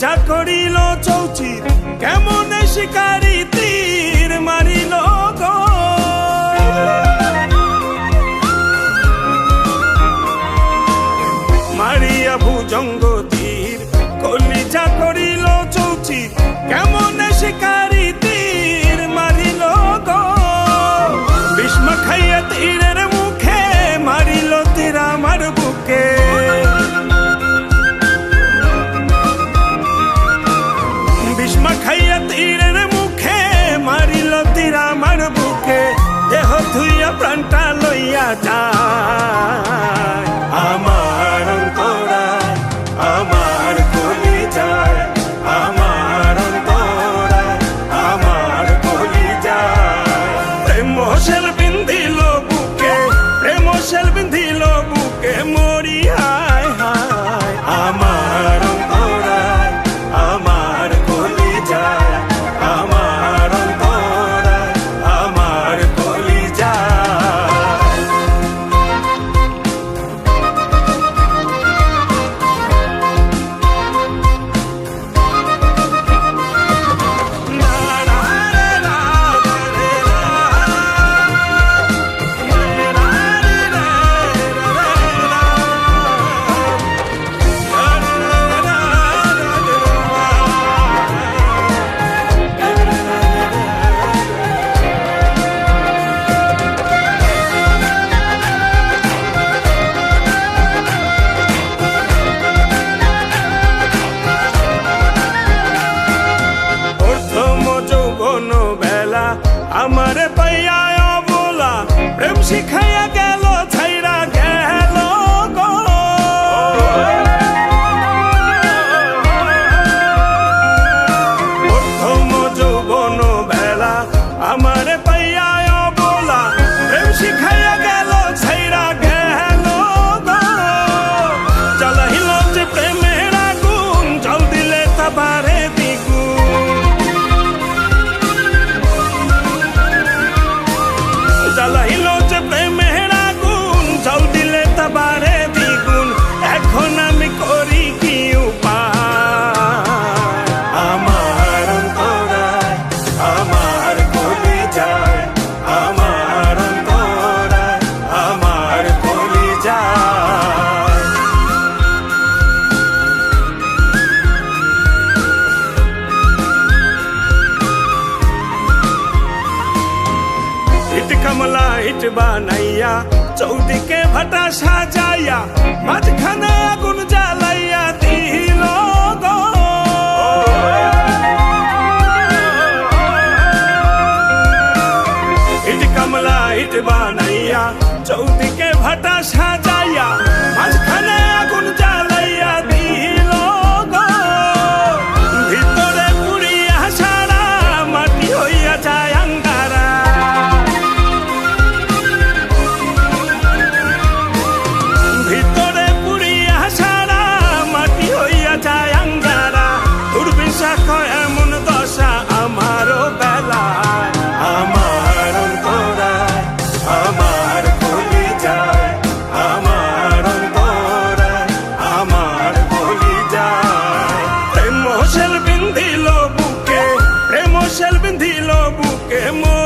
বিচার করিল চৌচির কেমন শিকারি তীর মারিল গো। মারিয়া ভুজঙ্গ আমার পাইয়া অবলা প্রেম শিখাইয়া গেল গেট বানাইয়া চৌদিকে ভাটা সাজাইয়া মাঝখানে আগুন জ্বালাইয়া দিল ইট কামলা ইট বানাইয়া চৌদিকে que